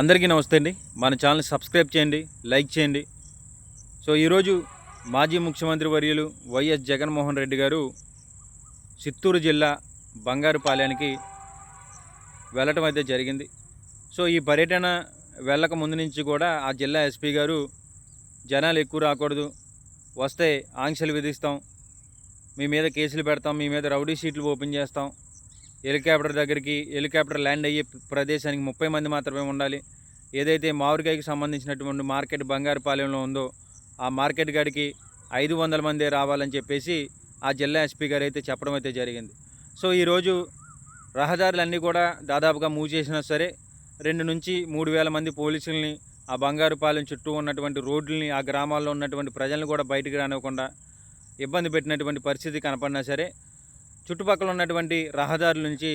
అందరికీ నమస్తే అండి. మన ఛానల్ సబ్స్క్రైబ్ చేయండి లైక్ చేయండి. సో ఈరోజు మాజీ ముఖ్యమంత్రి వర్యులు వైఎస్ జగన్మోహన్ రెడ్డి గారు చిత్తూరు జిల్లా బంగారుపాలెనికి వెళ్ళటం అయితే జరిగింది. సో ఈ పర్యటన వెళ్ళక ముందు నుంచి కూడా ఆ జిల్లా ఎస్పీ గారు జనాలు ఎక్కువ రాకూడదు. వస్తే ఆంక్షలు విధిస్తాం. మీ మీద కేసులు పెడతాం మీ మీద రౌడీ షీట్లు ఓపెన్ చేస్తాం. హెలికాప్టర్ దగ్గరికి హెలికాప్టర్ ల్యాండ్ అయ్యే ప్రదేశానికి ముప్పై మంది మాత్రమే ఉండాలి. ఏదైతే మామిడికాయకి సంబంధించినటువంటి మార్కెట్ బంగారుపాలెంలో ఉందో ఆ మార్కెట్ గడికి ఐదు వందల మందే రావాలని చెప్పేసి ఆ జిల్లా ఎస్పీ గారు అయితే చెప్పడం అయితే జరిగింది. సో ఈరోజు రహదారులన్నీ కూడా దాదాపుగా మూవ్ చేసినా సరే రెండు నుంచి మూడు వేల మంది పోలీసుల్ని ఆ బంగారుపాలెం చుట్టూ ఉన్నటువంటి రోడ్లని ఆ గ్రామాల్లో ఉన్నటువంటి ప్రజలను కూడా బయటికి రానివ్వకుండా ఇబ్బంది పెట్టినటువంటి పరిస్థితి కనపడినా సరే చుట్టుపక్కల ఉన్నటువంటి రహదారుల నుంచి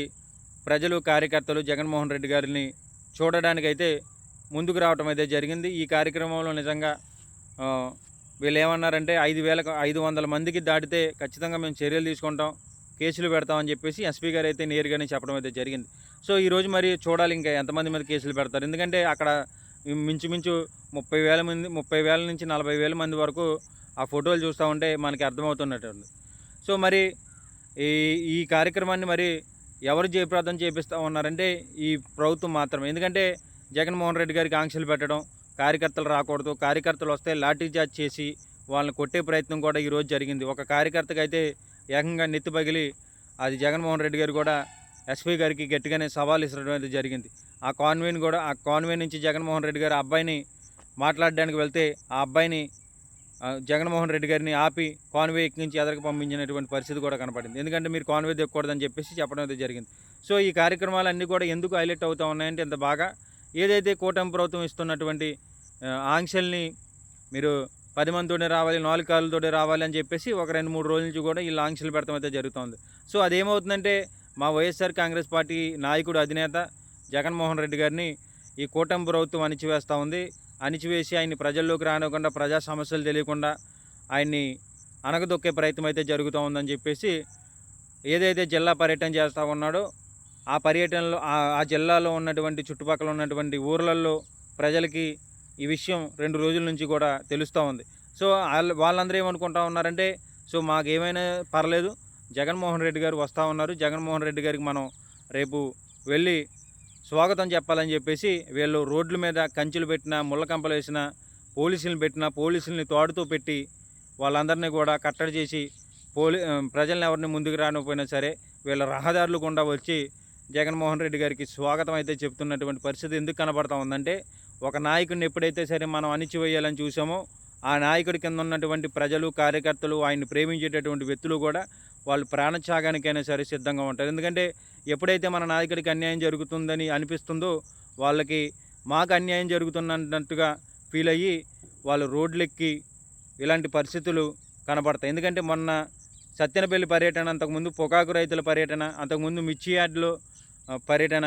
ప్రజలు కార్యకర్తలు జగన్మోహన్ రెడ్డి గారిని చూడడానికైతే ముందుకు రావటం అయితే జరిగింది. ఈ కార్యక్రమంలో నిజంగా వీళ్ళు ఏమన్నారంటే ఐదు వేలకు ఐదు వందల మందికి దాటితే ఖచ్చితంగా మేము చర్యలు తీసుకుంటాం కేసులు పెడతామని చెప్పేసి ఎస్పీ గారు అయితే నేరుగానే చెప్పడం అయితే జరిగింది. సో ఈరోజు మరి చూడాలి ఇంకా ఎంతమంది మీద కేసులు పెడతారు. ఎందుకంటే అక్కడ మించుమించు ముప్పై వేల మంది ముప్పై వేల నుంచి నలభై వేల మంది వరకు ఆ ఫోటోలు చూస్తూ ఉంటే మనకి అర్థమవుతున్నట్టు సో మరి ఈ ఈ కార్యక్రమాన్ని మరి ఎవరు జయప్రదం చేపిస్తూ ఉన్నారంటే ఈ ప్రభుత్వం మాత్రమే. ఎందుకంటే జగన్మోహన్ రెడ్డి గారికి ఆంక్షలు పెట్టడం కార్యకర్తలు రాకూడదు కార్యకర్తలు వస్తే లాఠీ చార్జ్ చేసి వాళ్ళని కొట్టే ప్రయత్నం కూడా ఈరోజు జరిగింది. ఒక కార్యకర్తకి అయితే ఏకంగా నెత్తి పగిలి అది జగన్మోహన్ రెడ్డి గారు కూడా ఎస్పీ గారికి గట్టిగానే సవాల్ ఇసరడం అయితే జరిగింది. ఆ కాన్వేని కూడా ఆ కాన్వే నుంచి జగన్మోహన్ రెడ్డి గారు ఆ అబ్బాయిని మాట్లాడడానికి వెళ్తే ఆ అబ్బాయిని జగన్మోహన్ రెడ్డి గారిని ఆపి కాన్వే నుంచి ఎదరికి పంపించినటువంటి పరిస్థితి కూడా కనపడింది. ఎందుకంటే మీరు కాన్వే దిగకూడదని చెప్పేసి చెప్పడం అయితే జరిగింది. సో ఈ కార్యక్రమాలన్నీ కూడా ఎందుకు హైలైట్ అవుతూ ఉన్నాయంటే ఇంత బాగా ఏదైతే కూటమి ప్రభుత్వం ఇస్తున్నటువంటి ఆంక్షల్ని మీరు పది మందితోనే రావాలి నాలుగు కాళ్ళతోనే రావాలి అని చెప్పేసి ఒక రెండు మూడు రోజుల నుంచి కూడా వీళ్ళు ఆంక్షలు పెడతాం అయితే జరుగుతుంది. సో అదేమవుతుందంటే మా వైఎస్ఆర్ కాంగ్రెస్ పార్టీ నాయకుడు అధినేత జగన్మోహన్ రెడ్డి గారిని ఈ కూటమి ప్రభుత్వం అణిచివేస్తూ ఉంది. అణిచివేసి ఆయన్ని ప్రజల్లోకి రానివ్వకుండా ప్రజా సమస్యలు తెలియకుండా ఆయన్ని అనగదొక్కే ప్రయత్నం అయితే జరుగుతూ ఉందని చెప్పేసి ఏదైతే జిల్లా పర్యటన చేస్తూ ఉన్నాడో ఆ పర్యటనలో ఆ- ఆ జిల్లాలో ఉన్నటువంటి చుట్టుపక్కల ఉన్నటువంటి ఊర్లలో ప్రజలకి ఈ విషయం రెండు రోజుల నుంచి కూడా తెలుస్తూ ఉంది. సో వాళ్ళ వాళ్ళందరూ ఏమనుకుంటా ఉన్నారంటే సో మాకేమైనా పర్లేదు జగన్మోహన్ రెడ్డి గారు వస్తూ ఉన్నారు. జగన్మోహన్ రెడ్డి గారికి మనం రేపు వెళ్ళి స్వాగతం చెప్పాలని చెప్పేసి వీళ్ళు రోడ్ల మీద కంచెలు పెట్టిన ముళ్ళకంపలు వేసినా వేసిన పోలీసులను పెట్టిన పోలీసుల్ని తోడుతో పెట్టి వాళ్ళందరినీ కూడా కట్టడి చేసి పోలీ ప్రజలను ప్రజల్ని ఎవరిని ముందుకు రానిపోయినా సరే వీళ్ళ రహదారులు గుండా వచ్చి జగన్మోహన్ రెడ్డి గారికి స్వాగతం అయితే చెప్తున్నటువంటి పరిస్థితి ఎందుకు కనబడతా ఉందంటే ఒక నాయకుడిని ఎప్పుడైతే సరే మనం అణిచివేయాలని చూసామో ఆ నాయకుడి కింద ఉన్నటువంటి ప్రజలు కార్యకర్తలు ఆయన్ని ప్రేమించేటటువంటి వ్యక్తులు కూడా వాళ్ళు ప్రాణత్యాగానికైనా సరే సిద్ధంగా ఉంటారు. ఎందుకంటే ఎప్పుడైతే మన నాయకుడికి అన్యాయం జరుగుతుందని అనిపిస్తుందో వాళ్ళకి మాకు అన్యాయం జరుగుతున్నట్టుగా ఫీల్ అయ్యి వాళ్ళు రోడ్లెక్కి ఇలాంటి పరిస్థితులు కనబడతాయి ఎందుకంటే మొన్న సత్యనపల్లి పర్యటన అంతకుముందు పొగాకు రైతుల పర్యటన అంతకుముందు మిర్చి యార్డ్లో పర్యటన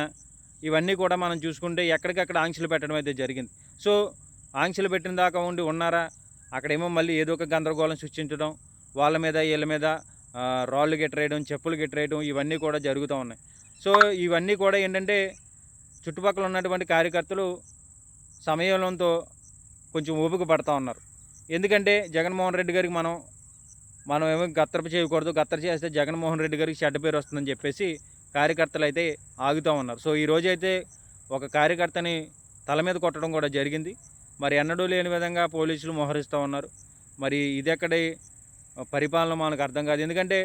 ఇవన్నీ కూడా మనం చూసుకుంటే ఎక్కడికక్కడ ఆంక్షలు పెట్టడం అయితే జరిగింది. సో ఆంక్షలు పెట్టిన దాకా ఉండి ఉన్నారా? అక్కడేమో మళ్ళీ ఏదో ఒక గందరగోళం సృష్టించడం వాళ్ళ మీద వీళ్ళ మీద రాళ్ళు గెట్టరేయడం చెప్పులు గెట్టరేయడం ఇవన్నీ కూడా జరుగుతూ ఉన్నాయి. సో ఇవన్నీ కూడా ఏంటంటే చుట్టుపక్కల ఉన్నటువంటి కార్యకర్తలు సమయంతో కొంచెం ఓపిక పడతా ఉన్నారు. ఎందుకంటే జగన్మోహన్ రెడ్డి గారికి మనం మనం ఏమో గత్తరపు చేయకూడదు. గత్తర చేస్తే జగన్మోహన్ రెడ్డి గారికి చెడ్డ పేరు వస్తుందని చెప్పేసి కార్యకర్తలు అయితే ఆగుతూ ఉన్నారు. సో ఈ రోజు అయితే ఒక కార్యకర్తని తల మీద కొట్టడం కూడా జరిగింది. మరి ఎన్నడూ లేని విధంగా పోలీసులు మోహరిస్తూ ఉన్నారు. మరి ఇది పరిపాలన మనకు అర్థం కాదు. ఎందుకంటే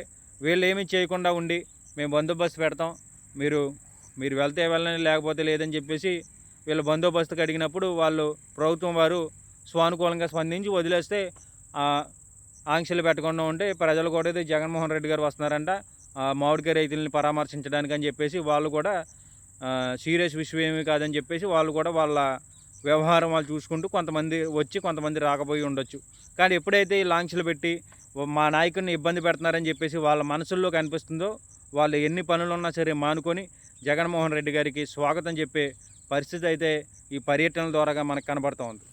వీళ్ళు ఏమీ చేయకుండా ఉండి మేము బందోబస్తు పెడతాం. మీరు మీరు వెళ్తే వెళ్ళని లేకపోతే లేదని చెప్పేసి వీళ్ళు బందోబస్తుకు అడిగినప్పుడు వాళ్ళు ప్రభుత్వం వారు స్వానుకూలంగా స్పందించి వదిలేస్తే ఆంక్షలు పెట్టకుండా ఉంటే ప్రజలు కూడా ఇది జగన్మోహన్ రెడ్డి గారు వస్తున్నారంట. ఆ మామిడికాయ రైతుల్ని పరామర్శించడానికి అని చెప్పేసి వాళ్ళు కూడా సీరియస్ విషయం ఏమీ కాదని చెప్పేసి వాళ్ళు కూడా వాళ్ళ వ్యవహారం వాళ్ళు చూసుకుంటూ కొంతమంది వచ్చి కొంతమంది రాకపోయి ఉండొచ్చు. కానీ ఎప్పుడైతే ఈ లాంఛలు పెట్టి మా నాయకుడిని ఇబ్బంది పెడుతున్నారని చెప్పేసి వాళ్ళ మనసుల్లో కనిపిస్తుందో వాళ్ళు ఎన్ని పనులు ఉన్నా సరే మానుకొని జగన్మోహన్ రెడ్డి గారికి స్వాగతం చెప్పే పరిస్థితి అయితే ఈ పర్యటనల ద్వారాగా మనకు కనబడుతూ ఉంది.